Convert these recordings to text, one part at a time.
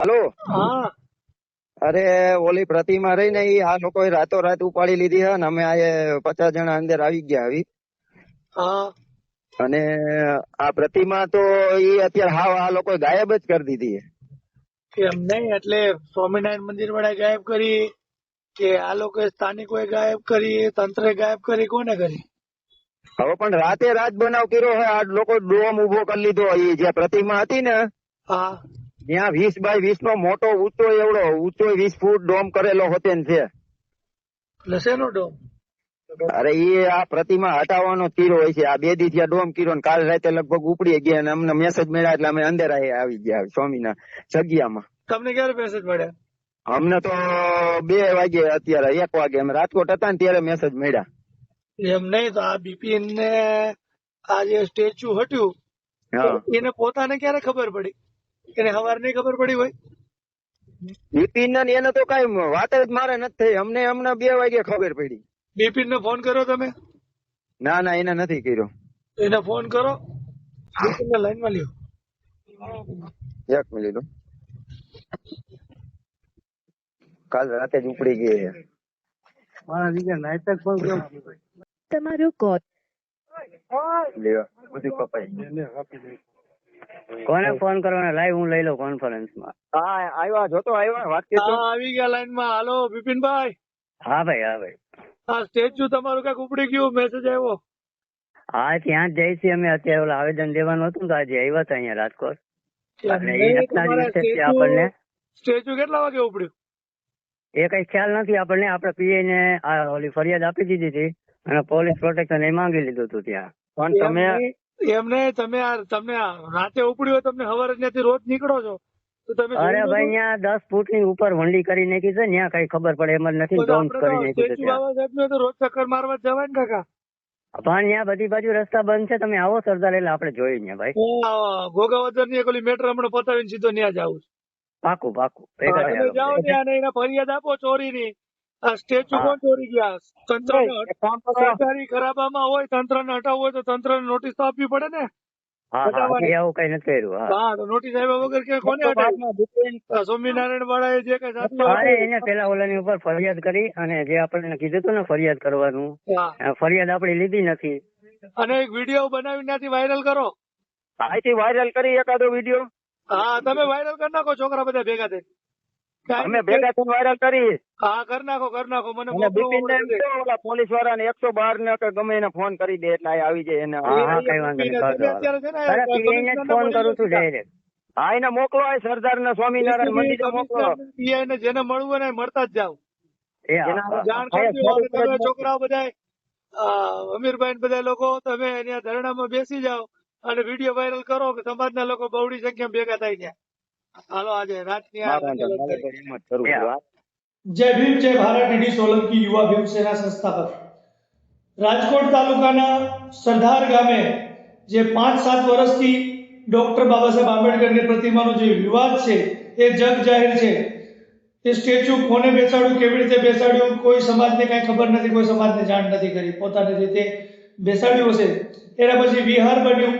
હાલો? હા. અરે ઓલી પ્રતિમા રહી ને આ લોકો રાતો રાત ઉપાડી લીધી ને અમે આ પચાસ જણા અંદર આવી ગયા આવી અને આ પ્રતિમા તો ઈ અત્યારે હાવ આ લોકો ગાયબ જ કરી દીધી એમ નહીં? એટલે સ્વામિનારાયણ મંદિર વાળા ગાયબ કરી કે આ લોકો સ્થાનિકોએ ગાયબ કરી તંત્રે ગાયબ કરી કોને કરી? હવે પણ રાતે રાત બનાવ કર્યો હે આ લોકો ડોમ ઊભો કરી લીધો એ જે પ્રતિમા હતી ને હા. ત્યાં વીસ બાય વીસ નો મોટો ઊંચો એવડો ઊંચો વીસ ફૂટ ડોમ કરેલો હોતે છે એટલે શેનો ડોમ? અરે એ આ પ્રતિમા હટાવવાનો તીરો હોય છે. આ બે દી થયા ડોમ કીરો ને કાલ રાતે લગભગ ઉપડી ગયા અને અમને મેસેજ મળ્યા એટલે અમે અંદર આવી ગયા સ્વામીના જગ્યામાં. તમને ક્યારે મેસેજ મળ્યા? અમને તો બે વાગે અત્યારે એક વાગે. અમે રાજકોટ હતા ને ત્યારે મેસેજ મળ્યા. એમ નહીં તો આ બીપીએન ને આ જે સ્ટેચ્યુ હટ્યું એને પોતાને ક્યારે ખબર પડી? એને હવાર નહીં ખબર પડી હોય? બિપિન ને એને તો કઈ વાત જ મારે નથી થઈ. અમને હમણાં બે વાગે ખબર પડી. બિપિન ને ફોન કર્યો તમે? ના ના એને નથી કર્યો. એને ફોન કરો. બિપિન ને લાઈનમાં લ્યો. એક મિનિટ. કાલ રાતે જ ઉપડી ગઈ મારા દીકરા નાટક ફોન કર્યો તમારો કોલ લ્યો બધું કપાઈ કોને ફોન કરવાનો? લાઈવ હું લઈ લઉં કોન્ફરન્સમાં. હા આવ્યા જોતો આવ્યા વાત કરતો આવી ગયા લાઈનમાં. હાલો બિપિનભાઈ. હા ભાઈ હા ભાઈ. આ સ્ટેચ્યુ તમારું કંઈક ઉપડી ગયું? મેસેજ આવ્યો. હા ત્યાં જ જઈશું અમે. અત્યારે ઓલા આવેદન દેવાનું હતું તો આજે આવ્યા હતા અહીંયા રાજકોટ. એટલે આપણને સ્ટેચ્યુ કેટલા વાગે ઉપડ્યું? એ કઈ ખ્યાલ નથી આપણને. આપણે પીએ ને આ ઓલી ફરિયાદ આપી દીધી હતી અને પોલીસ પ્રોટેક્શન એ માંગી લીધું હતું ત્યાં. પણ તમે એમ નહીં- એમ નહીં તમે આ તમને રાતે ઉપડ્યું હોય તમને જ નથી રોજ નીકળો છો તો તમે અરે ભાઈ અહીંયા દસ ફૂટની ઉપર વંડી કરી નાખી છે ત્યાં કઈ ખબર પડે એમ જ નથી તો કરી નાખી છે બાબા સાહેબને તો રોજ ચક્કર મારવા જવાય ને કાકા. પણ ત્યાં બધી બાજુ રસ્તા બંધ છે તમે આવો સરદાર એટલે આપણે જોઈએ ત્યાં ભાઈ. ગોગાવદરની એક ઓલી મેટર હમણાં પતાવીને સીધો ત્યાં છું. પાકું પાકું. જાઓ ત્યાં ફરિયાદ આપો ચોરીની. આ સ્ટેચ્યુ કોણ ચોરી ગયા? તંત્ર સરકારી ખરાબામાં હોય તંત્ર ને હટાવવું હોય તો તંત્ર ને નોટિસ તો આપવી પડે ને. ફરિયાદ કરી અને જે આપણને કીધું હતું ને ફરિયાદ કરવાનું ફરિયાદ આપણી લીધી નથી. અને એક વીડિયો બનાવી ત્યાંથી વાયરલ કરો. અહીંથી વાયરલ કરી એકાદો વીડિયો હા તમે વાયરલ કરી નાખો છોકરા બધા ભેગા કાંઈ અમે ભેગા થઈને વાયરલ કરી. હા કરી નાખો કરી નાખો મને મોકલો બિપિન ને પોલીસ એકસો બાર ને કે ગમે એને ફોન કરી દે એટલે આવી જાય એને. હા હા કઈ વાંધો નહીં પીઆઈ ફોન કરું છું ડાયરેક્ટ હા એને મોકલો આ સરદાર ને સ્વામિનારાયણ મંદિર મોકલો. PI જેને મળવું ને એ મળતા જ જાવ. છોકરાઓ બધા અમીરભાઈ ને બધા લોકો તમે અહીંયા ધરણામાં બેસી જાઓ અને વીડિયો વાયરલ કરો કે સમાજના લોકો બહુડી સંખ્યામાં ભેગા થાય ત્યાં. હાલો આજે રાતની આ હા, વાંધો નહીં. મારે તો એમ જ કરવું એ છે. હા. જય ભીમ જય ભારત ડીડી સોલંકી યુવા ભીમ સેના સંસ્થાપક રાજકોટ તાલુકાના સરદાર ગામે જે પાંચ સાત વર્ષથી ડોક્ટર બાબા સાહેબ આંબેડકરની પ્રતિમાનો જે વિવાદ છે એ જગ જાહેર છે એ સ્ટેચ્યુ કોને બેસાડ્યું કેવી રીતે બેસાડ્યું કોઈ સમાજને કાંઈ ખબર નથી કોઈ સમાજને જાણ નથી કરી પોતાની રીતે બેસાડ્યું હશે એના પછી વિહાર બન્યું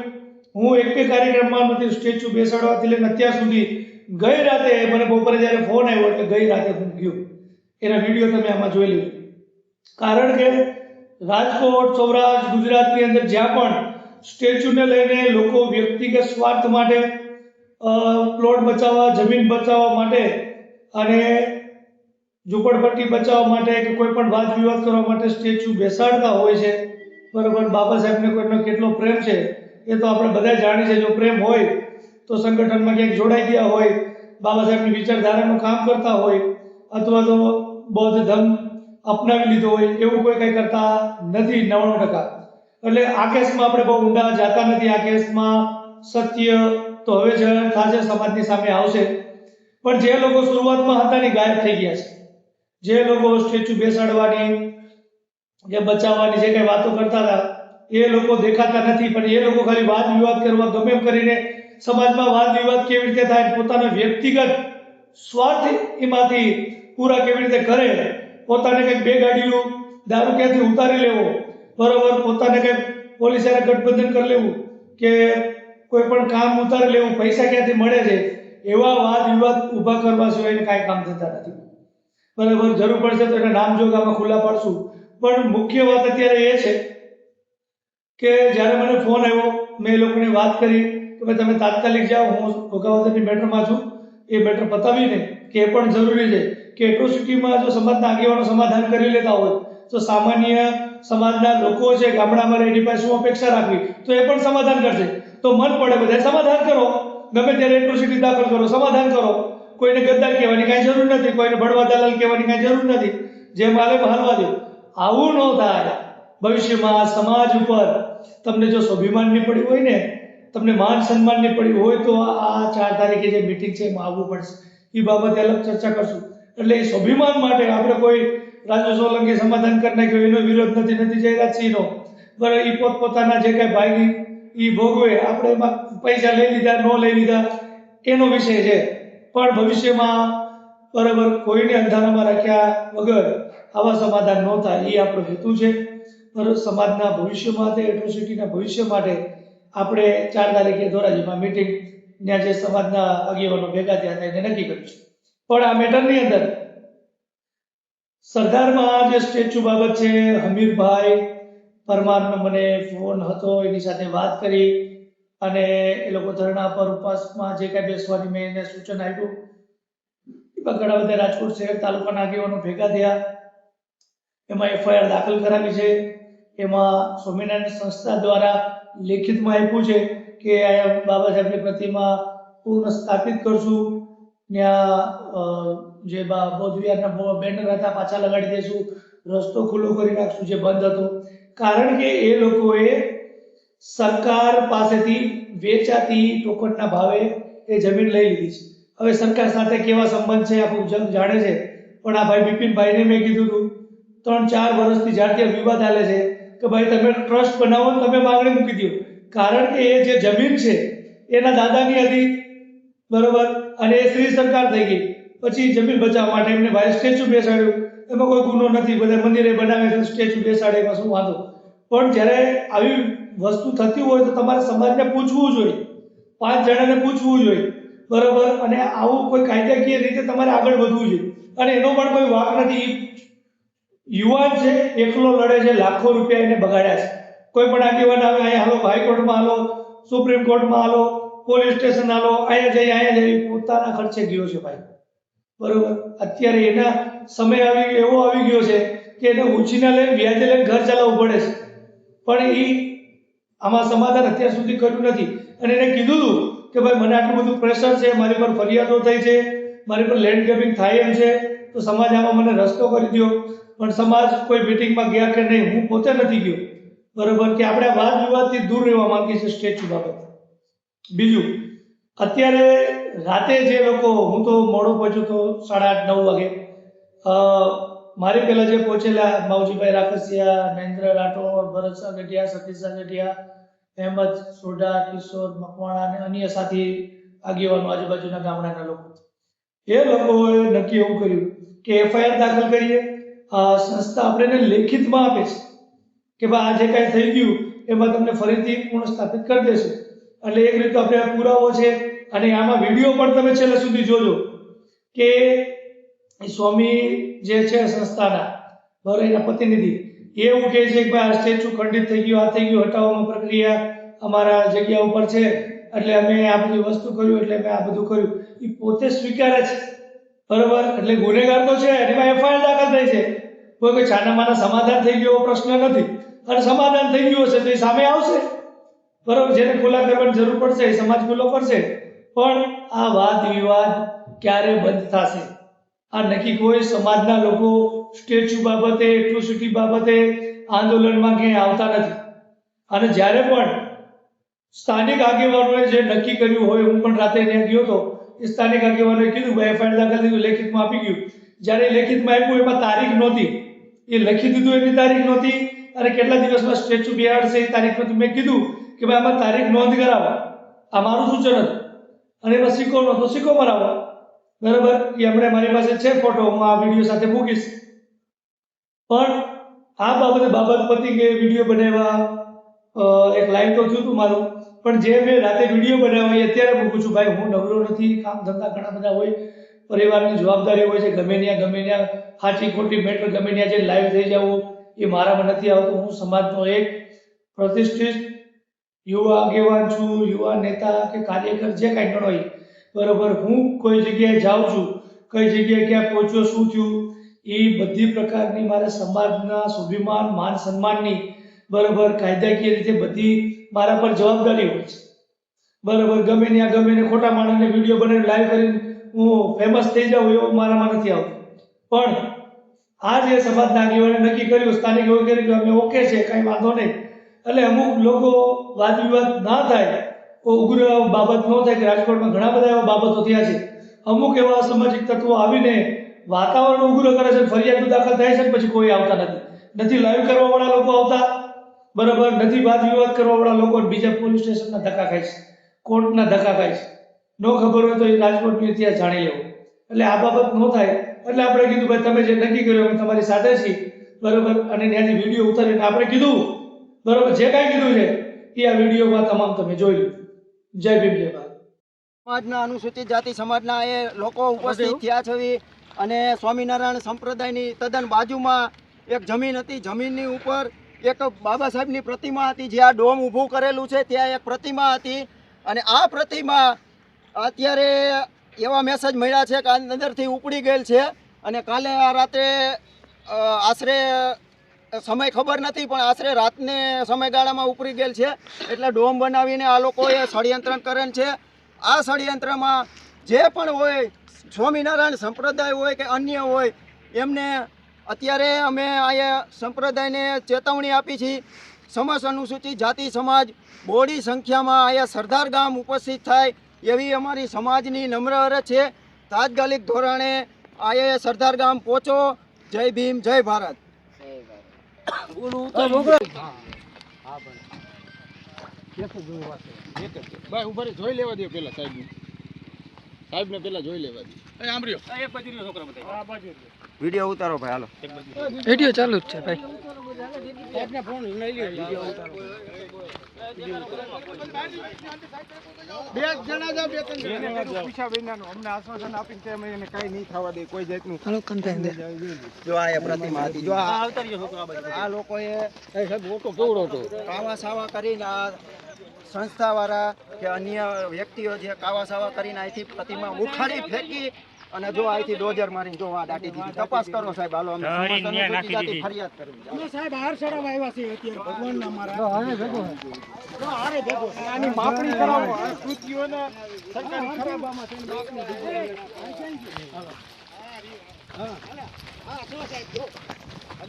હું એક બે કાર્યક્રમમાં નથી સ્ટેચ્યુ બેસાડવાથી લઈને અત્યાર સુધી ગઈ રાતે મને બપોરે જ્યારે ફોન આવ્યો એટલે ગઈ રાતે હું ગયો. એના વીડિયો તમે આમાં જોઈ લીધો કારણ કે રાજકોટ, સૌરાષ્ટ્ર, ગુજરાતની અંદર જ્યાં પણ સ્ટેચ્યુને લઈને લોકો વ્યક્તિગત સ્વાર્થ માટે પ્લોટ બચાવવા, જમીન બચાવવા માટે અને ઝૂંપડપટ્ટી બચાવવા માટે કે કોઈ પણ વાદ વિવાદ કરવા માટે સ્ટેચ્યુ બેસાડતા હોય છે, બરાબર? બાબા સાહેબને કોઈનો કેટલો પ્રેમ છે એ તો આપણે બધા જાણીએ છીએ. જો પ્રેમ હોય તો સંગઠનમાં ક્યાંક જોડાઈ ગયા હોય, બાબા સાહેબની વિચારધારાનું કામ કરતા હોય, અથવા તો બૌદ્ધ ધર્મ અપનાવી લીધો હોય, એવું કોઈ કંઈ કરતા નથી નવ્વાણું ટકા. એટલે આ કેસમાં આપણે બહુ ઊંડા જાતા નથી, આ કેસમાં સત્ય તો હવે જ થશે, સમાજની સામે આવશે. પણ જે લોકો શરૂઆતમાં હતા ને ગાયબ થઈ ગયા છે. જે લોકો સ્ટેચ્યુ બેસાડવાની કે બચાવવાની જે કંઈ વાતો કરતા હતા, એ લોકો દેખાતા નથી, પણ એ લોકો ખાલી વાદ વિવાદ કરવા ગમે કરીને સમાજમાં વાદ વિવાદ કેવી રીતે થાય પોતાના વ્યક્તિગત સ્વાર્થ એમાંથી પૂરા કેવી રીતે કરે પોતાને કંઈક બે ગાડીઓ દારૂ ક્યાંથી ઉતારી લેવો? બરોબર, પોતાને કંઈક પોલીસે ગઠબંધન કરી લેવું કે કોઈ પણ કામ ઉતારી લેવું, પૈસા ક્યાંથી મળે છે? એવા વાદ વિવાદ ઊભા કરવા સિવાય કાંઈ કામ થતા નથી. બરાબર, જરૂર પડશે તો એના નામ જોગામાં ખુલ્લા પાડશું. પણ મુખ્ય વાત અત્યારે એ છે કે જ્યારે મને ફોન આવ્યો, મેં એ લોકોને વાત કરી કે તમે તાત્કાલિક જાઓ, હું ભોગાવતરની મેટરમાં છું. એ મેટર પતાવીને કે એ પણ જરૂરી છે કે એટ્રોસિટીમાં જો સમાજના આગેવાનો સમાધાન કરી લેતા હોય, તો સામાન્ય સમાજના લોકો છે ગામડામાં એની પાસે શું અપેક્ષા રાખવી? તો એ પણ સમાધાન કરશે. તો મન પડે બધા સમાધાન કરો. ગમે ત્યારે એટ્રોસિટી દાખલ કરો, સમાધાન કરો. કોઈને ગદ્દાર કહેવાની કાંઈ જરૂર નથી, કોઈને ભડવા દલાલ કહેવાની કાંઈ જરૂર નથી. જેમ માલે હાલવા દો. આવું ન થાય. ભવિષ્યમાં સમાજ ઉપર તમને જો સ્વાભિમાન નહીં પડ્યું હોય ને તમને માન સન્માનની પડી હોય તો આ ચાર તારીખે જે મિટિંગ છે એમાં આવવું પડશે. એ બાબતે અલગ ચર્ચા કરશું. એટલે એ સ્વાભિમાન માટે આપણે કોઈ રાજુ સોલંકી સમાધાન કરી નાખ્યું, એનો વિરોધ નથી નથી જયરાજસિંહનો બરાબર એ પોતપોતાના જે કાંઈ ભાગી એ ભોગવે, આપણે એમાં પૈસા લઈ લીધા, ન લઈ લીધા, એનો વિષય છે. પણ ભવિષ્યમાં બરાબર કોઈને અંધારામાં રાખ્યા વગર આવા સમાધાન ન થાય એ આપણો હેતુ છે. પર સમાજના ભવિષ્ય માટે એટ્રોસિટીના ભવિષ્ય માટે આપણે ચાર તારીખે ધોરાજીમાં મિટિંગ ત્યાં જે સમાજના આગેવાનો ભેગા થયા હતા, એને નક્કી કર્યું પણ આ મેટરની અંદર સરદારમાં જે સ્ટેચ્યુ બાબત છે, હમીરભાઈ પરમારનો મને ફોન હતો, એની સાથે વાત કરી અને એ લોકો ધરણા પર ઉપવાસમાં જે કાંઈ બેસવાની મેં એને સૂચન આપ્યું. ઘણા બધા રાજકોટ શહેર તાલુકાના આગેવાનો ભેગા થયા. એમાં એફઆઈઆર દાખલ કરાવી છે. એમાં સ્વામિનારાયણ સંસ્થા દ્વારા લેખિતમાં આપ્યું છે કે બાબા સાહેબની પ્રતિમા પૂર્ણ સ્થાપિત કરશું. ત્યાં જે બૌદ્ધ વિહારના બેનર હતા, પાછા લગાડી દઈશું રસ્તો ખુલ્લો કરી નાખશું જે બંધ હતો. કારણ કે એ લોકોએ સરકાર પાસેથી વેચાતી ટોકનના ભાવે એ જમીન લઈ લીધી છે. હવે સરકાર સાથે કેવા સંબંધ છે આખું જગ જાણે છે. પણ આ ભાઈ બિપિનભાઈને મેં કીધું હતું, ત્રણ ચાર વર્ષથી જ્યારથી વિવાદ હાલે છે કે ભાઈ તમે ટ્રસ્ટ બનાવો તમે માગણી મૂકી દો કારણ કે એ જે જમીન છે, એના દાદાની હતી, બરોબર? અને એ શ્રી સરકાર થઈ ગઈ. પછી જમીન બચાવવા માટે એમને ભાઈ સ્ટેચ્યુ બેસાડ્યું. એમાં કોઈ ગુનો નથી, બધા મંદિરે બનાવે છે, સ્ટેચ્યુ બેસાડે, એમાં શું વાંધો? પણ જ્યારે આવી વસ્તુ થતી હોય તો તમારે સમાજને પૂછવું જોઈએ. પાંચ જણાને પૂછવું જોઈએ. બરોબર? અને આવું કોઈ કાયદાકીય રીતે તમારે આગળ વધવું જોઈએ. અને એનો પણ કોઈ વાક નથી. યુવાન છે, એકલો લડે છે, લાખો રૂપિયા એને બગાડ્યા છે. કોઈ પણ આગેવાન આવે, અહીંયા હાલો, હાઈકોર્ટમાં હાલો, સુપ્રીમ કોર્ટમાં હાલો, પોલીસ સ્ટેશન હાલો, અહીંયા જઈ અહીંયા જઈ, પોતાના ખર્ચે ગયો છે ભાઈ. બરોબર? અત્યારે એના સમય આવી એવો આવી ગયો છે કે એને ઉછીના લઈને વ્યાજે લઈને ઘર ચલાવવું પડે છે. પણ એ આમાં સમાધાન અત્યાર સુધી કર્યું નથી. અને એને કીધું હતું કે ભાઈ, મને આટલું બધું પ્રેશર છે, મારી પર ફરિયાદો થઈ છે, મારી પર લેન્ડ ગ્રેબિંગ થાય એમ છે, તો સમાજ આમાં મને રસ્તો કરી દો પણ સમાજ કોઈ મિટિંગમાં ગયા કે નહીં, હું પોતે નથી ગયો. બરોબર કે આપણે વાદ વિવાદથી દૂર રહેવા માંગીએ છીએ સ્ટેચ્યુ બાબત. બીજું, અત્યારે રાતે જે લોકો, હું તો મોડો પહોંચ્યો તો સાડા આઠ, નવ વાગે. મારી પહેલાં જે પહોંચેલા માવજીભાઈ રાખસિયા મહેન્દ્ર રાઠોડ ભરત સાગઠિયા સતીશ સાગઠિયા અહેમદ સોઢા, કિશોર મકવાણા અને અન્ય સાથી આગેવાનો આજુબાજુના ગામડાના લોકો. એ લોકોએ નક્કી એવું કર્યું કે એફઆઈઆર દાખલ કરીએ. સંસ્થા આપણે લેખિતમાં આપે છે કે ભાઈ આ જે કાંઈ થઈ ગયું, એમાં તમને ફરીથી પૂર્ણ સ્થાપિત કરી દેશે. એટલે એક રીતે આપણે પુરાવો છે, અને આમાં વીડિયો પણ તમે છેલ્લે સુધી જોજો કે સ્વામી જે છે સંસ્થાના બરાબર એના પ્રતિનિધિ, એ એવું કહે છે કે ભાઈ આ સ્ટેચ્યુ ખંડિત થઈ ગયું, આ થઈ ગયું, હટાવવામાં પ્રક્રિયા અમારા જગ્યા ઉપર છે, એટલે અમે આ બધી વસ્તુ કર્યું, એટલે અમે આ બધું કર્યું. એ પોતે સ્વીકારે છે. બરોબર? એટલે ગુનેગાર તો છે એમાં એફઆઈઆર દાખલ થઈ છે. કોઈ કોઈ છાનામાના સમાધાન થઈ ગયો પ્રશ્ન નથી. અને સમાધાન થઈ ગયું હશે તો એ સામે આવશે. બરોબર? જેને ખુલ્લા કરવાની જરૂર પડશે, એ સમાજ ખુલ્લો પડશે પણ આ વાદ વિવાદ ક્યારે બંધ થશે? આ નક્કી કોઈ સમાજના લોકો સ્ટેચ્યુ બાબતે એટ્રોસિટી બાબતે આંદોલનમાં ક્યાંય આવતા નથી. અને જ્યારે પણ સ્થાનિક આગેવાનોએ જે નક્કી કર્યું હોય, હું પણ રાતે ત્યાં ગયો હતો સ્થાનિક આગેવાનોએ કીધું ભાઈ એફઆઈઆર દાખલ થયું, લેખિતમાં આપી ગયું. જ્યારે લેખિતમાં આપ્યું, એમાં તારીખ નહોતી. એ લખી દીધું, એની તારીખ નહોતી. અને કેટલા દિવસમાં સ્ટેચ્યુ બિહાડશે એ તારીખ નહોતી. મેં કીધું કે ભાઈ, આમાં તારીખ નોંધ કરાવો. આ મારું સૂચન હતું. અને એમાં સિક્કો નહોતો. સિક્કો મરાવો બરાબર? એ હમણાં મારી પાસે છે ફોટો હું આ વીડિયો સાથે મૂકીશ. પણ આ બાબતે બાબત પતિ કે વીડિયો બનાવ્યા એક લાઈવ તો થયું હતું મારું. પણ જે મેં રાતે વીડિયો બનાવ્યો એ અત્યારે મૂકું છું ભાઈ, હું નવરો નથી, કામ ધંધા ઘણા બધા હોય, પરિવારની જવાબદારી હોય છે, ગમે ત્યાં ગમે ત્યાં, સાચી, ખોટી મેટર, ગમે ત્યાં જે લાઈવ થઈ જવું એ મારામાં નથી આવતું. હું સમાજનો એક પ્રતિષ્ઠિત યુવા આગેવાન છું, યુવા નેતા કે કાર્યકર, જે કાંઈ ગણો હોય. બરોબર, હું કોઈ જગ્યાએ જાઉં છું, કઈ જગ્યાએ ક્યાં પહોંચ્યો, શું થયું, એ બધી પ્રકારની મારે સમાજના સ્વાભિમાન, માન, સન્માનની બરોબર કાયદાકીય રીતે બધી મારા પર જવાબદારી હોય છે. બરાબર, ગમે ત્યાં ગમે ને ખોટા માણસને વીડિયો બનાવીને લાઈવ કરીને હું ફેમસ થઈ જાઉં એવું મારામાં નથી આવતું. પણ આ જે સમાજના આગેવાને નક્કી કર્યું, સ્થાનિક વગેરે કે અમે ઓકે છે, કાંઈ વાંધો નહીં. એટલે અમુક લોકો વાદ વિવાદ ના થાય ઉગ્ર બાબત ન થાય કે રાજકોટમાં ઘણા બધા એવા બાબતો થયા છે. અમુક એવા સામાજિક તત્વો આવીને વાતાવરણ ઉગ્ર કરે છે, ફરિયાદ દાખલ થાય છે પછી કોઈ આવતા નથી. નથી લાઈવ કરવાવાળા લોકો આવતા બરાબર નથી વાદ વિવાદ કરવાવાળા લોકો બીજા પોલીસ સ્ટેશનના ધક્કા ખાય છે કોર્ટના ધક્કા ખાય છે. ન ખબર હોય તો એ રાજકોટનો ઇતિહાસ જાણી લેવો. એટલે આ બાબત ન થાય. એટલે આપણે કીધું ભાઈ તમે જે નક્કી કર્યું અમે તમારી સાથે છીએ. બરોબર? અને ત્યાંથી વીડિયો ઉતારીને આપણે કીધું. બરોબર? જે કાંઈ કીધું છે એ આ વિડીયોમાં તમામ તમે જોઈ લો. જય ભીમ જય ભારત. સમાજના અનુસૂચિત જાતિ સમાજના એ લોકો ઉપસ્થિત થયા છે અને સ્વામિનારાયણ સંપ્રદાયની તદ્દન બાજુમાં એક જમીન હતી. જમીનની ઉપર એક બાબા સાહેબની પ્રતિમા હતી જે આ ડોમ ઊભું કરેલું છે, ત્યાં એક પ્રતિમા હતી. અને આ પ્રતિમા અત્યારે એવા મેસેજ મળ્યા છે કે અંદરથી ઉપડી ગયેલ છે. અને કાલે આ રાત્રે આશરે સમય ખબર નથી, પણ આશરે રાતને સમયગાળામાં ઉપડી ગયેલ છે. એટલે ડોમ બનાવીને આ લોકોએ ષડયંત્ર કરેલ છે. આ ષડયંત્રમાં જે પણ હોય, સ્વામિનારાયણ સંપ્રદાય હોય કે અન્ય હોય, એમને અત્યારે અમે અહીંયા સંપ્રદાયને ચેતવણી આપી છીએ સમાજ અનુસૂચિત જાતિ સમાજ બોડી સંખ્યામાં અહીંયા સરદાર ગામ ઉપસ્થિત થાય એવી અમારી સમાજની નમ્ર અરજ છે. તાત્કાલિક ધોરણે અહીંયા સરદાર ગામ પહોંચો. જય ભીમ, જય ભારત. જોઈ લેવા દે પેલા સાહેબ સાહેબ ને પેલા જોઈ લેવા દો. વીડિયો ઉતારો ભાઈ હાલો. વીડિયો ચાલુ જ છે ભાઈ. બે જણા બે ત્રણ અમને આશ્વાસન આપીને કે અમે એને કઈ નહીં થવા દે કોઈ જાતનું. હાલો કંટાઈ દે જો આ એ પ્રતિમા હતી જો આ. આ લોકોએ કેવડો હતો. કાવા સાવા કરીને આ સંસ્થાવાળા કે અન્ય વ્યક્તિઓ જે કાવા સાવા કરીને અહીંથી પ્રતિમા ઉખાડી ફેંકી અને જો અહીંથી ડોજર મારીને જો આ દાટી દીધી. તપાસ કરો સાહેબ હાલો અમે ફરિયાદ કરવી સાહેબ હાર ચડાવવા આવ્યા છે અત્યારે ભગવાન ના મારા આની માપણી કરાવો. આ કૃતિઓને સરકારી ખરાબામાં થઈને માપણી હવે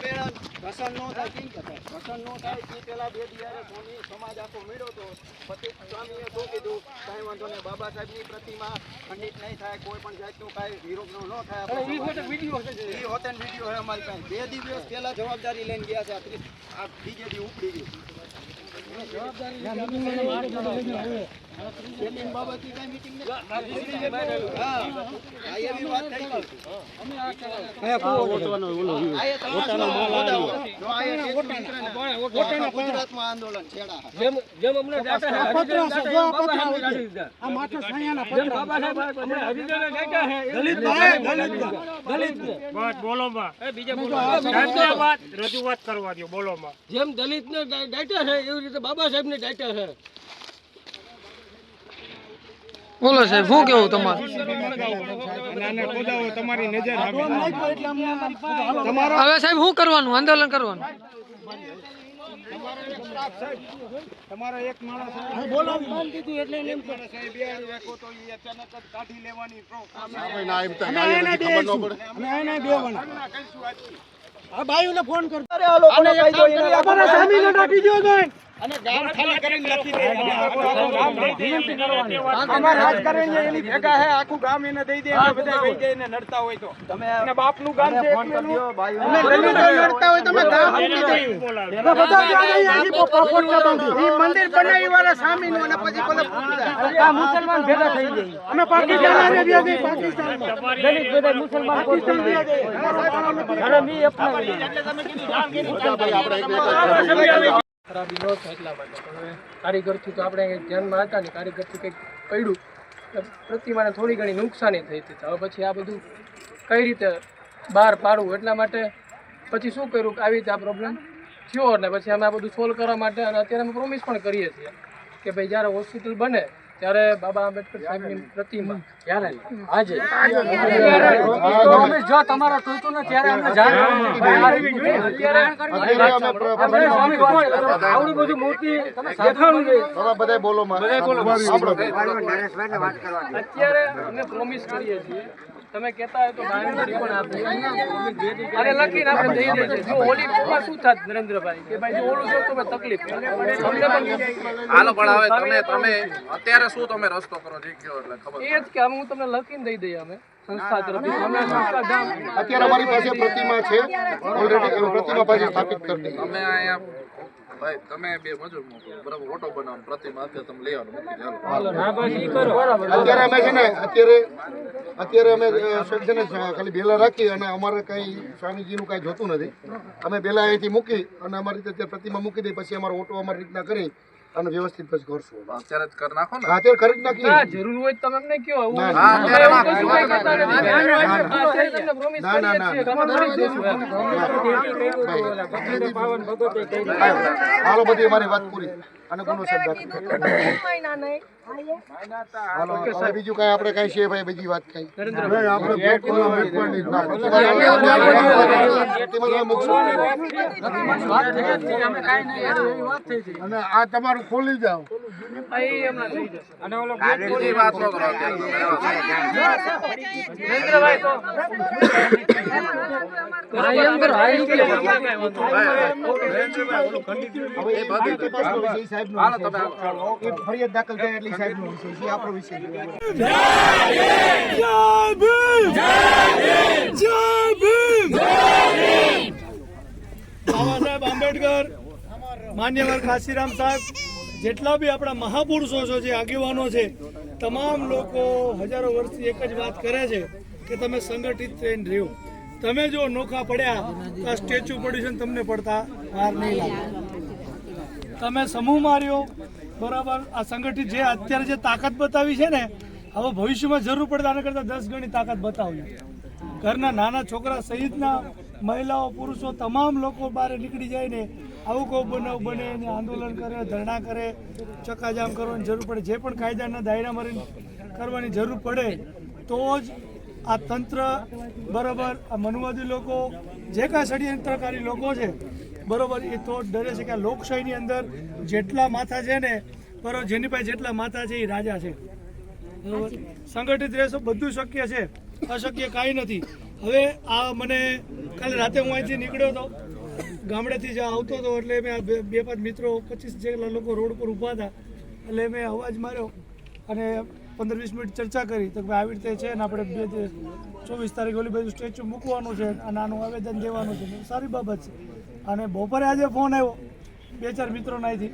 ઘસણ નો થાય કેમ કે થાય? નો થાય તે પેલા બે દિવારે સોની સમાજ આખો મળ્યો તો પછી સ્વામીએ શું કીધું? કાંઈ વાંધો નહીં બાબા સાહેબની પ્રતિમા ખંડિત નહીં થાય કોઈ પણ જાતનું કાંઈ વિરોધ ન થાય. ઈ હોતે વીડિયો અમારી પાસે. બે દિવસ પહેલા જવાબદારી લઈને ગયા છે આ બીજે દી ઉપડી ગયું. પેલી રજૂઆત કરવા દો બોલો જેમ દલિત ને ડાયટા છે, એવી રીતે બાબા સાહેબ ને ડાયટા છે. બોલો સાહેબ શું કેવું તમારું? નાના ખોદાઓ તમારી નજર આવે. હવે સાહેબ શું કરવાનું? આંદોલન કરવાનું? તમારો એક માણસ એટલે એમ કરે સાહેબ તો અચાનક કાઢી લેવાની પ્રો- અમે એને દઈશું. અમે એને દેવાના. આ બાયુને ફોન કરો અરે આ લોકોને કહી અમારા. અને ગામ ખાલી કરીને લખી દે. વિનંતી કરવાની. આમાં રાજકારણીઓ એની ભેગા હે આખું ગામ એને દઈ દે એટલે બધા વહી જાય ને નડતા હોય તો. તમે અને બાપનું ગામ છે ફોન કરી એકલું. દો ભાઈ. અને દલિતો લડતા હોય તમે ગામ મૂકી દે. તો બધા જઈ આની પર ના બાંધી ઈ મંદિર બનાવી વાળા સામી નું અને પછી પેલા આ મુસલમાન ભેગા થઈ જાય અમે પાકિસ્તાન આને વ્યા જઈ પાકિસ્તાનમાં. દલિત બધા મુસલમાન પાકિસ્તાન વ્યા જાય અને મી અપનાવી ખરાબી ન થાય એટલા માટે. પણ હવે કારીગરથી તો આપણે ધ્યાનમાં હતા ને કારીગરથી કંઈક પડ્યું એટલે પ્રતિમાને થોડી ઘણી નુકસાની થઈ હતી. હવે પછી આ બધું કઈ રીતે બહાર પાડવું એટલા માટે પછી શું કર્યું કે આવી રીતે આ પ્રોબ્લેમ થયો અને પછી અમે આ બધું સોલ્વ કરવા માટે અને અત્યારે અમે પ્રોમિસ પણ કરીએ છીએ કે ભાઈ જ્યારે હોસ્પિટલ બને ત્યારે બાબા આંબેડકર સાહેબની પ્રતિમા. ત્યારે આજે. જો તમારો તૂટતું ને ત્યારે અમને જાણ આવડી બધી મૂર્તિ તમે દેખાડું નહીં બધા બોલો અત્યારે અમે પ્રોમિસ કરીએ છીએ તમે કહેતા હોય તો બાંહેધરી પણ આપીએ અને લખીને આપણે દઈ દઈએ જો હોલી માં શું થાત નરેન્દ્રભાઈ? કે ભાઈ જો ઓલું જો તો તકલીફ. અમને પણ હાલો પણ હવે તમે તમે અત્યારે શું તમે રસ્તો કરો જે કયો એટલે ખબર એ જ કે હું તમને લખીને દઈ દઈએ અમે. સંસ્થા તરફથી. અમે અત્યારે અમારી પાસે પ્રતિમા છે. ઓલરેડી પ્રતિમા પાસે સ્થાપિત કરી દીધી તમે અહીંયા ભાઈ તમે બે મજૂર મોકલો બરાબર ઓટો બનાવો પ્રતિમા અત્યારે તમે લઈ આવો. અત્યારે અમે છે ને અત્યારે અત્યારે અમે છે ને ખાલી બેલા રાખી અને અમારે કઈ સ્વામીજીનું કઈ જોતું નથી. અમે બેલા અહીંથી મૂકી અને અમારી રીતે અત્યારે પ્રતિમા મૂકી દઈ પછી અમારો ઓટો અમારી રીતના કરી અને વ્યવસ્થિત પછી કરશું અત્યારે જ કરી નાખો ને. અત્યારે કરી જ નાખીએ. હા જરૂર હોય તો તમે અમને કયો એવું ના, ના, કશું કંઈ કરતા નથી. હા, અત્યારે ના promise ના, ના, ના. હાલો બધી અમારી વાત પૂરી. અને ગુનો હવે બીજું કઈ આપણે કઈ છે ભાઈ બીજી વાત કઈ. અને આ તમારું ખોલી જાઓ જશે. બીજી વાત ન કરો ફરિયાદ દાખલ થાય એટલે વિષય છે. આપણો વિષય બાબા સાહેબ આંબેડકર માન્યવર કાશીરામ સાહેબ જેટલા બી આપણા મહાપુરુષો છે જે આગેવાનો છે તમામ લોકો હજારો વર્ષથી એક જ વાત કરે છે કે તમે સંગઠિત થઈને રહ્યો. તમે જો નોખા પડ્યા તો આ સ્ટેચ્યુ પડ્યું છે તમને પડતા વાર નહીં લાગે. તમે સમૂહ માર્યો, બરાબર? આ સંગઠિત જે અત્યારે જે તાકાત બતાવી છે ને, હવે ભવિષ્યમાં જરૂર પડે આના કરતાં દસ ગણી તાકાત બતાવજો. ઘરના નાના છોકરા સહિતના મહિલાઓ, પુરુષો, તમામ લોકો બહાર નીકળી જાય ને, આવું કોઈ બનાવ બને ને આંદોલન કરે, ધરણા કરે ચક્કાજામ કરવાની જરૂર પડે. જે પણ કાયદાના દાયરામાં રહીને કરવાની જરૂર પડે, તો જ આ તંત્ર બરાબર, આ મનુવાદી લોકો, જે કાંઈ ષડયંત્રકારી લોકો છે બરોબર એ તો ડરે છે કે લોકશાહીની અંદર જેટલા માથા છે ને બરોબર જેની પાસે જેટલા માથા છે એ રાજા છે. બરોબર? સંગઠિત રહેશો બધું શક્ય છે. અશક્ય કાંઈ નથી. હવે આ મને કાલે રાતે હું અહીંથી નીકળ્યો હતો ગામડેથી જ આવતો હતો એટલે મેં આ બે- પાંચ મિત્રો પચીસ જેટલા લોકો રોડ પર ઊભા હતા એટલે મેં અવાજ માર્યો અને પંદર વીસ મિનિટ ચર્ચા કરી. તો કે ભાઈ આવી રીતે છે ને આપણે બે ચોવીસ તારીખ ઓલી બાજુ સ્ટેચ્યુ મૂકવાનું છે અને આનું આવેદન દેવાનું છે. સારી બાબત છે. અને બપોરે આજે ફોન આવ્યો બે ચાર મિત્રોના અહીંથી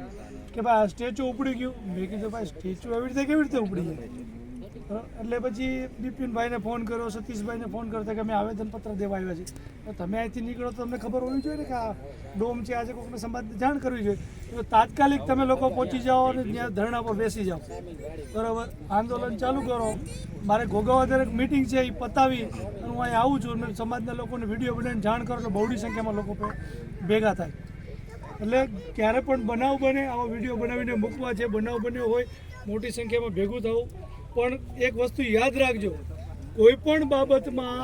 કે ભાઈ આ સ્ટેચ્યુ ઉપડી ગયું મેં કીધું, ભાઈ, સ્ટેચ્યુ એવી રીતે કેવી રીતે ઉપડી જાય? એટલે પછી બિપિનભાઈને ફોન કર્યો, સતીશભાઈને ફોન કરતા કે અમે આવેદનપત્ર દેવા આવ્યા છીએ. તમે અહીંથી નીકળો તો તમને ખબર હોવી જોઈએ ને કે આ ડોમ છે, આજે કોઈકને સમાજને જાણ કરવી જોઈએ. તો તાત્કાલિક તમે લોકો પહોંચી જાઓ અને ત્યાં ધરણા પર બેસી જાઓ. બરાબર? આંદોલન ચાલુ કરો. મારે ઘોઘાવાદર એક મિટિંગ છે, એ પતાવી અને હું અહીં આવું છું અને સમાજના લોકોને વીડિયો બનાવીને જાણ કરો એટલે બહોળી સંખ્યામાં લોકો ભેગા થાય. એટલે ક્યારે પણ બનાવ બને, આવા વીડિયો બનાવીને મૂકવા છે, બનાવ બન્યો હોય, મોટી સંખ્યામાં ભેગું થવું. પણ એક વસ્તુ યાદ રાખજો કોઈ પણ બાબતમાં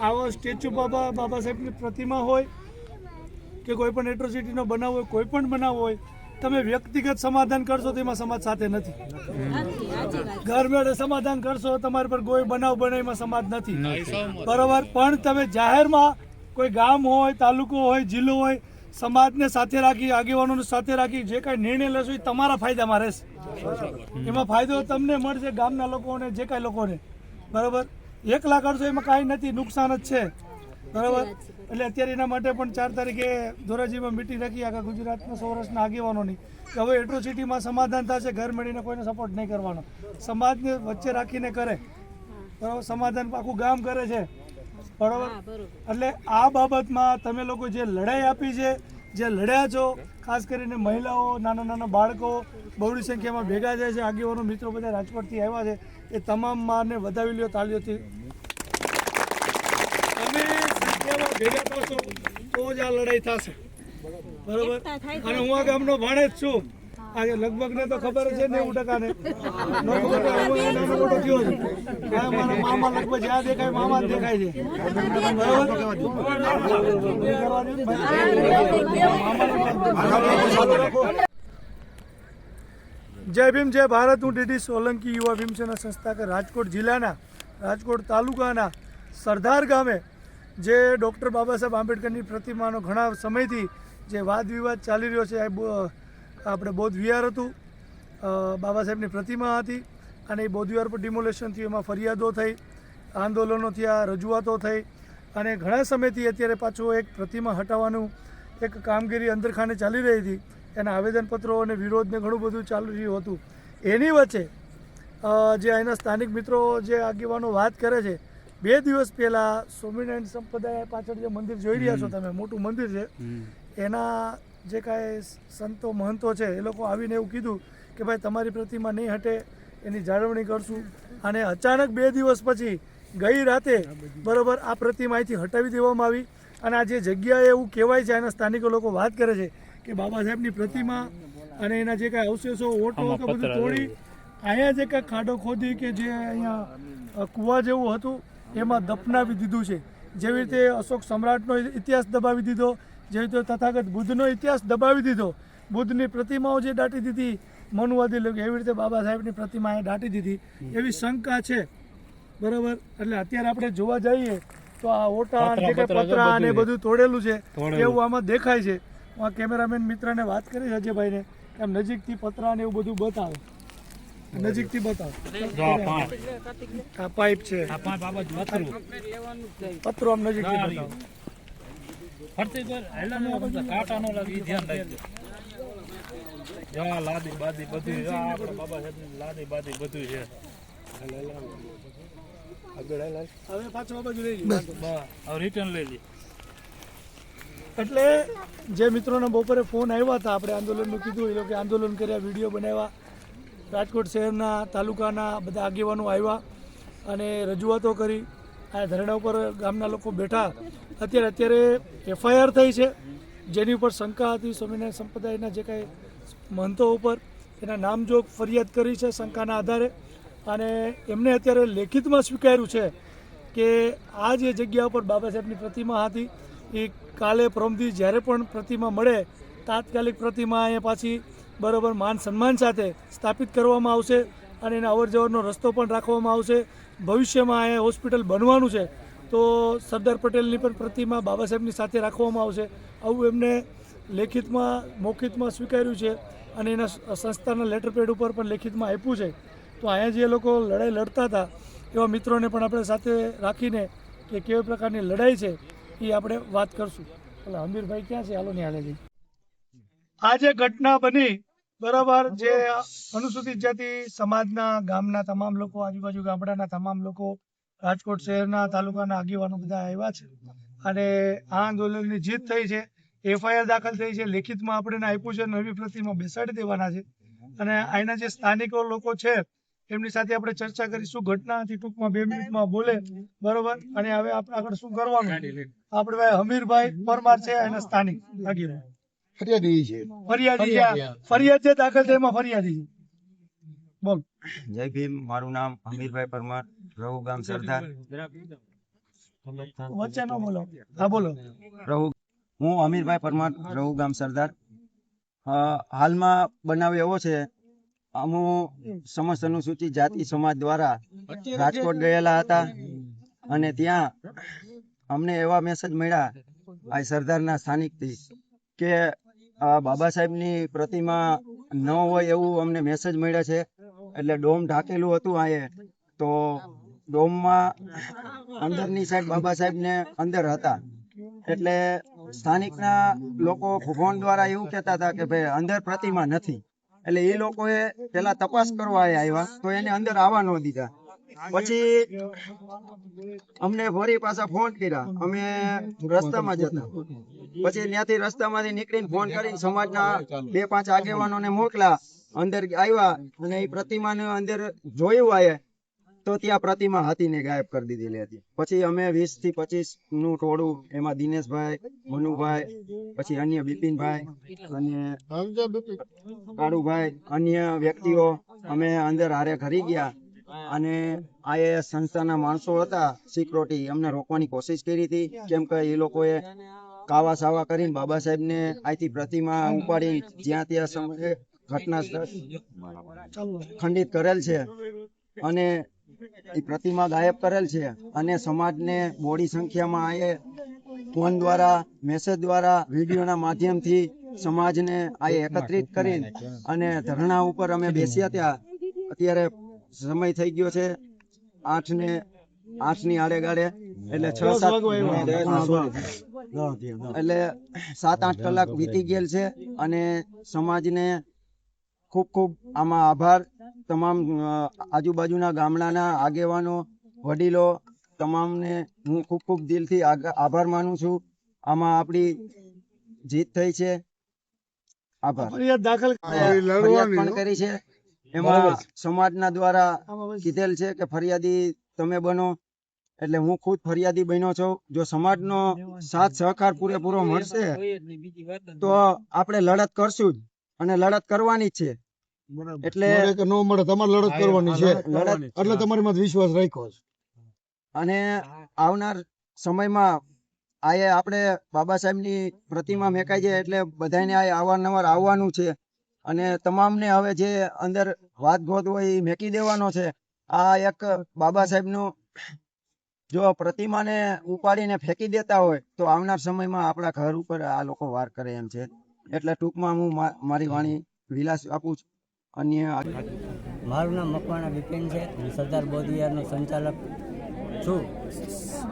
આવા સ્ટેચ્યુ બાબા બાબા સાહેબની પ્રતિમા હોય કે કોઈ પણ એટ્રોસિટીનો બનાવ હોય કોઈ પણ બનાવ હોય, તમે વ્યક્તિગત સમાધાન કરશો તો એમાં સમાજ સાથે નથી. ઘર મેળે સમાધાન કરશો, તમારી પર કોઈ બનાવ બને એમાં સમાજ નથી. બરોબર? પણ તમે જાહેરમાં કોઈ ગામ હોય, તાલુકો હોય, જિલ્લો હોય, સમાજને સાથે રાખી, આગેવાનોને સાથે રાખી, જે કાંઈ નિર્ણય લેશો એ તમારા ફાયદામાં રહેશે. એમાં ફાયદો તમને મળશે ગામના લોકોને જે કાંઈ લોકોને. બરાબર? એક લાખ અડસો એમાં કાંઈ નથી નુકસાન જ છે. બરાબર? એટલે અત્યારે એના માટે પણ ચાર તારીખે ધોરાજીમાં મિટિંગ રાખી આખા ગુજરાતના સૌરાષ્ટ્રના આગેવાનોની. કે હવે એટ્રોસિટીમાં સમાધાન થશે ઘર મળીને કોઈને સપોર્ટ નહીં કરવાનો. સમાજને વચ્ચે રાખીને કરે. બરાબર? સમાધાન આખું ગામ કરે છે. બરાબર. એટલે આ બાબતમાં તમે લોકો જે લડાઈ આપી છે જે લડ્યા છો ખાસ કરીને મહિલાઓ નાના નાના બાળકો બહોળી સંખ્યામાં ભેગા થયા છે. આગેવાનો મિત્રો બધા રાજકોટથી આવ્યા છે. એ તમામ માને વધાવી લ્યો તાળીઓથી તમે સંખ્યામાં ભેગા થશો તો જ આ લડાઈ થશે. બરોબર? અને હું આ ગામનો ભાણેજ છું. આજે લગભગ ને તો ખબર છે નેવું ટકા ને મામા લગભગ જ્યાં દેખાય મામા જ દેખાય છે. જય ભીમ, જય ભારત. હું ડીડી સોલંકી યુવા ભીમસેના સંસ્થા રાજકોટ જિલ્લાના, રાજકોટ તાલુકાના સરદાર ગામે જે ડૉક્ટર બાબા સાહેબ આંબેડકરની પ્રતિમાનો ઘણા સમયથી જે વાદ વિવાદ ચાલી રહ્યો છે આપણે બૌદ્ધ વિહાર હતું બાબા સાહેબની પ્રતિમા હતી અને એ બૌદ્ધ વિહાર પર ડિમોલેશન થયું એમાં ફરિયાદો થઈ આંદોલનો થયા રજૂઆતો થઈ અને ઘણા સમયથી અત્યારે પાછું એક પ્રતિમા હટાવવાનું એક કામગીરી અંદરખાને ચાલી રહી હતી. એના આવેદનપત્રો અને વિરોધને ઘણું બધું ચાલી રહ્યું હતું. એની વચ્ચે જે અહીંના સ્થાનિક મિત્રો જે આગેવાનો વાત કરે છે બે દિવસ પહેલાં સ્વામિનારાયણ સંપ્રદાય પાછળ જે મંદિર જોઈ રહ્યા છો તમે મોટું મંદિર છે એના જે કાંઈ સંતો મહંતો છે એ લોકો આવીને એવું કીધું કે ભાઈ તમારી પ્રતિમા નહીં હટે એની જાળવણી કરશું. અને અચાનક બે દિવસ પછી ગઈ રાતે બરાબર આ પ્રતિમા અહીંથી હટાવી દેવામાં આવી. અને આ જે જગ્યાએ એવું કહેવાય છે એના સ્થાનિકો લોકો વાત કરે છે કે બાબા સાહેબની પ્રતિમા અને એના જે કાંઈ અવશેષો ઓટો કે બધું તોડી અહીંયા જે કાંઈ ખાડો ખોદી કે જે અહીંયા કૂવા જેવું હતું એમાં દફનાવી દીધું છે. જેવી રીતે અશોક સમ્રાટનો ઇતિહાસ દબાવી દીધો. જેવી રીતે તથાગત બુદ્ધનો ઇતિહાસ દબાવી દીધો બુદ્ધની પ્રતિમાઓ જે દાટી દીધી મનુવાદી લોકો એવી રીતે બાબા સાહેબની પ્રતિમા દાટી દીધી એવી શંકા છે. બરાબર? એટલે અત્યારે આપણે જોવા જઈએ તો આ ઓટા જે પતરા અને બધું તોડેલું છે એવું આમાં દેખાય છે. હું આ કેમેરામેન મિત્રને વાત કરી અજયભાઈને કે આમ નજીકથી પતરા અને એવું બધું બતાવે. નજીકથી બતાવો. આ પાઇપ છે. પતરો આમ નજીકથી બતાવો. હવે પાછો બાજુ લઈ લો રિટર્ન લઈ લે એટલે જે મિત્રોને બપોરે ફોન આવ્યા હતા આપણે આંદોલનનું કીધું એ લોકો આંદોલન કર્યા વીડિયો બનાવ્યા. રાજકોટ શહેરના તાલુકાના બધા આગેવાનો આવ્યા અને રજૂઆતો કરી. આ ધરણા ઉપર ગામના લોકો બેઠા. અત્યારે અત્યારે એફઆઈઆર થઈ છે. જેની ઉપર શંકા હતી સ્વામિનારાયણ સંપ્રદાયના જે કાંઈ મહંતો ઉપર. એના નામજોગ ફરિયાદ કરી છે શંકાના આધારે. અને એમને અત્યારે લેખિતમાં સ્વીકાર્યું છે કે આ જે જગ્યા ઉપર બાબા સાહેબની પ્રતિમા હતી, એ કાલે પ્રમદી જ્યારે પણ પ્રતિમા મળે, તાત્કાલિક પ્રતિમા અહીંયા પાછી બરાબર માન સન્માન સાથે સ્થાપિત કરવામાં આવશે અને એના અવર જવરનો રસ્તો પણ રાખવામાં આવશે. ભવિષ્યમાં અહીંયા હોસ્પિટલ બનવાનું છે, તો સરદાર પટેલની પણ પ્રતિમા બાબા સાહેબની સાથે રાખવામાં આવશે. આવું એમને લેખિતમાં, મૌખિતમાં સ્વીકાર્યું છે અને એના સંસ્થાના લેટર પેડ ઉપર પણ લેખિતમાં આપ્યું છે. તો અહીંયા જે લોકો લડાઈ લડતા હતા, એવા મિત્રોને પણ આપણે સાથે રાખીને કે કેવી પ્રકારની લડાઈ છે એ આપણે વાત કરશું. એટલે હમીરભાઈ ક્યાં છે? હાલો ને હાલે જઈ આ જે ઘટના બની બરાબર જે અનુસૂચિત જાતિ સમાજના ગામના તમામ લોકો આજુબાજુ ગામડાના તમામ લોકો રાજકોટ શહેરના તાલુકાના આગેવાનો બધા આવ્યા છે. અને આ આંદોલનની જીત થઈ છે એફઆઈઆર દાખલ થઈ છે લેખિતમાં આપણે આપ્યું છે નવી પ્રતિમાં બેસાડી દેવાના છે. અને અહીંના જે સ્થાનિકો લોકો છે એમની સાથે આપણે ચર્ચા કરીશું ઘટના હતી ટૂંકમાં બે મિનિટમાં બોલે. બરોબર? અને હવે આપણે આગળ શું કરવાનું? આપણે હમીરભાઈ પરમાર છે એના સ્થાનિક આગેવાન. ફરિયાદી છે. ફરિયાદી છે. ફરિયાદ જે દાખલ થઈ એમાં ફરિયાદી. છે બોલ. જય ભીમ મારું નામ અમીરભાઈ પરમાર રહુ ગામ સરદાર. વચ્ચે ન બોલો. હા બોલો. રહુ હું અમીરભાઈ પરમાર રહુ ગામ સરદાર. હાલમાં બનાવ એવો છે અમુ સમસ્ત અનુસૂચિત જાતિ સમાજ દ્વારા રાજકોટ ગયેલા હતા અને ત્યાં અમને એવા મેસેજ મળ્યા આ સરદારના સ્થાનિકથી કે આ બાબા સાહેબની પ્રતિમા ન હોય એવું અમને મેસેજ મળ્યા છે. એટલે ડોમ ઢાંકેલું હતું આયે તો ડોમમાં અંદરની સાઈડ બાબા સાહેબને અંદર હતા. એટલે સ્થાનિકના લોકો ફોન દ્વારા એવું કહેતા હતા કે ભાઈ અંદર પ્રતિમા નથી. એટલે એ લોકોએ પેલા તપાસ કરવા આવ્યા તો એને અંદર આવવા ન દીધા. પછી અમને ફરી પાછા ફોન કર્યા. અમે રસ્તામાં જતા. પછી ત્યાંથી રસ્તામાંથી નીકળીને ફોન કરીને સમાજના બે પાંચ આગેવાનોને મોકલા અંદર આવ્યા અને એ પ્રતિમાને અંદર જોયું આયે તો ત્યાં પ્રતિમા હતી ને ગાયબ કરી દીધેલી હતી. પછી અમે વીસથી પચીસનું ટોળું એમાં દિનેશભાઈ મનુભાઈ પછી અન્ય બિપિનભાઈ અને કાળુભાઈ અન્ય વ્યક્તિઓ અમે અંદર હારે ઘરી ગયા. અને આ સંસ્થાના માણસો હતા સિક્યોરિટી એમને રોકવાની કોશિશ કરી હતી. કેમ કે એ લોકોએ કાવા સાવા કરીને બાબા સાહેબને અહીંથી પ્રતિમા ઉપાડી, જ્યાં ત્યાં સમયે ઘટના ખંડિત કરેલ છે. અને એ પ્રતિમા ગાયબ કરેલ છે. અને સમાજને મોડી સંખ્યામાં આ ફોન દ્વારા, મેસેજ દ્વારા, વિડીયોના માધ્યમથી સમાજને આ એકત્રિત કરી અને ધરણા ઉપર અમે બેસ્યા ત્યાં. અત્યારે સમય થઈ ગયો છે. આઠ ને આઠની આડે ગાડે એટલે છ સાત એટલે સાત આઠ કલાક વીતી ગયેલ છે અને સમાજને ખૂબ ખૂબ આમાં આભાર. તમામ આજુબાજુના ગામડાના આગેવાનો વડીલો તમામને હું ખૂબ ખૂબ દિલથી આભાર માનું છું. આમાં આપણી જીત થઈ છે. આભાર. દાખલ કરી છે. એમાં સમાજના દ્વારા કીધેલ છે કે ફરિયાદી તમે બનો એટલે હું ખુદ ફરિયાદી બન્યો છું. જો સમાજનો સાથ સહકાર પૂરેપૂરો મળશે તો આપણે લડત કરશું જ. અને લડત કરવાની છે. એટલે ન મળે તમારે લડત કરવાની છે. લડત એટલે તમારી માં વિશ્વાસ રાખ્યો છે. અને આવનાર સમયમાં આયે આપણે બાબા સાહેબની પ્રતિમા મેકાઈ જાય એટલે બધાને આ અવારનવાર આવવાનું છે. અને તમામને હવે જે અંદર વાત ગોત હોય એ મેકી દેવાનો છે. આ એક બાબા સાહેબનું જો પ્રતિમાને ઉપાડીને ફેંકી દેતા હોય, તો આવનાર સમયમાં આપણા ઘર ઉપર આ લોકો વાર કરે એમ છે. એટલે ટૂંકમાં હું મારી વાણી વિલાસ આપું છું. અન્ય મારું નામ મકવાણા બિપિન છે. સરદાર બોધિયારનો સંચાલક છું.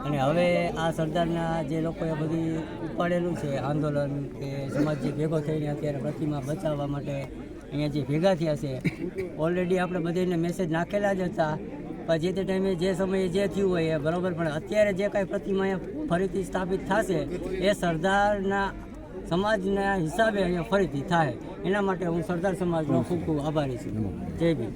અને હવે આ સરદારના જે લોકોએ બધી ઉપાડેલું છે આંદોલન કે સમાજ જે ભેગો થઈને અત્યારે પ્રતિમા બચાવવા માટે અહીંયા જે ભેગા થયા છે ઓલરેડી આપણે બધાને મેસેજ નાખેલા જ હતા. પણ જે તે ટાઈમે જે સમયે જે થયું હોય એ બરાબર, પણ અત્યારે જે કાંઈ પ્રતિમા અહીંયા ફરીથી સ્થાપિત થશે, એ સરદારના સમાજના હિસાબે અહીંયા ફરીથી થાય. એના માટે હું સરદાર સમાજનો ખૂબ ખૂબ આભારી છું. જય ભીમ.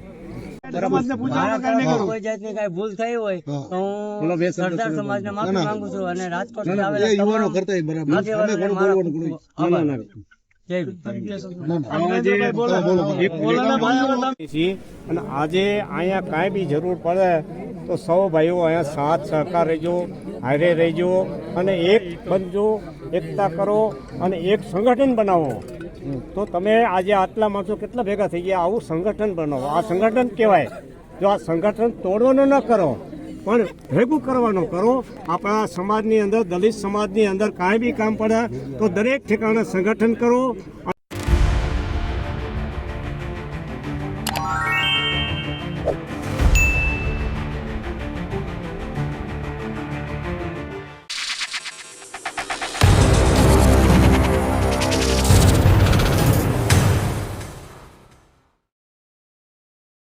કોઈ જાતની કાંઈ ભૂલ થઈ હોય તો હું સરદાર સમાજને માફી માંગુ છું અને રાજકોટ આવેલા તમામ આગેવાનોને મારા ખૂબ ખૂબ આભાર. જય ભીમ. છીએ અને આજે અહીંયા કાંઈ બી જરૂર પડે તો સૌ ભાઈઓ અહીંયા સાથ સહકાર રહેજો હારે રહેજો અને એક બનજો એકતા કરો અને એક સંગઠન બનાવો. તો તમે આજે આટલા માણસો કેટલા ભેગા થઈ ગયા? આવું સંગઠન બનાવો. આ સંગઠન કહેવાય, જો આ સંગઠન તોડવાનું ન કરો, પણ ભેગું કરવાનું કરો. આપણા સમાજની અંદર, દલિત સમાજની અંદર કાંઈ બી કામ પડે તો દરેક ઠેકાણે સંગઠન કરો.